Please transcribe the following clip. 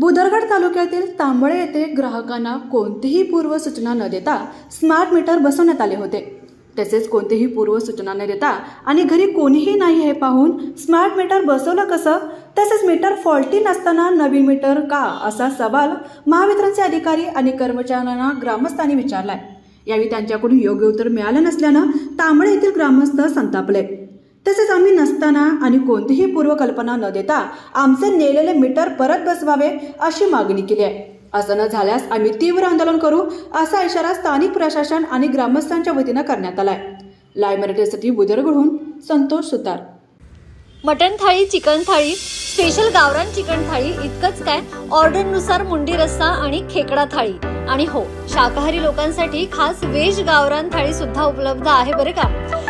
बुदरगड तालुक्यातील तांबळे येथे ग्राहकांना कोणतीही पूर्वसूचना न देता स्मार्ट मीटर बसवण्यात आले होते. तसेच कोणतीही पूर्वसूचना न देता आणि घरी कोणीही नाही हे पाहून स्मार्ट मीटर बसवलं कसं? तसेच मीटर फॉल्टी नसताना नवीन मीटर का? असा सवाल महावितरणचे अधिकारी आणि कर्मचाऱ्यांना ग्रामस्थांनी विचारलाय. यावेळी त्यांच्याकडून योग्य उत्तर मिळालं नसल्यानं तांबळे येथील ग्रामस्थ संतापले. तसेच आम्ही नसताना आणि कोणतीही पूर्वकल्पना न देता आमचे नेलेले मीटर परत बसवावे अशी मागणी केली आहे. असं न झाल्यास आम्ही तीव्र आंदोलन करू असा इशारा स्थानिक प्रशासन आणि ग्रामस्थांच्या वतीनं करण्यात आलाय. लाईव्ह मराठीसाठी बुदरगडहून संतोष सुतार. मटण थाळी चिकन थाळी स्पेशल गावरान चिकन थाळी इतकंच काय? ऑर्डरनुसार मुंडी रस्सा आणि खेकडा थाळी. आणि हो शाकाहारी लोकांसाठी खास वेज गावरान थाळी सुद्धा उपलब्ध आहे बरं का?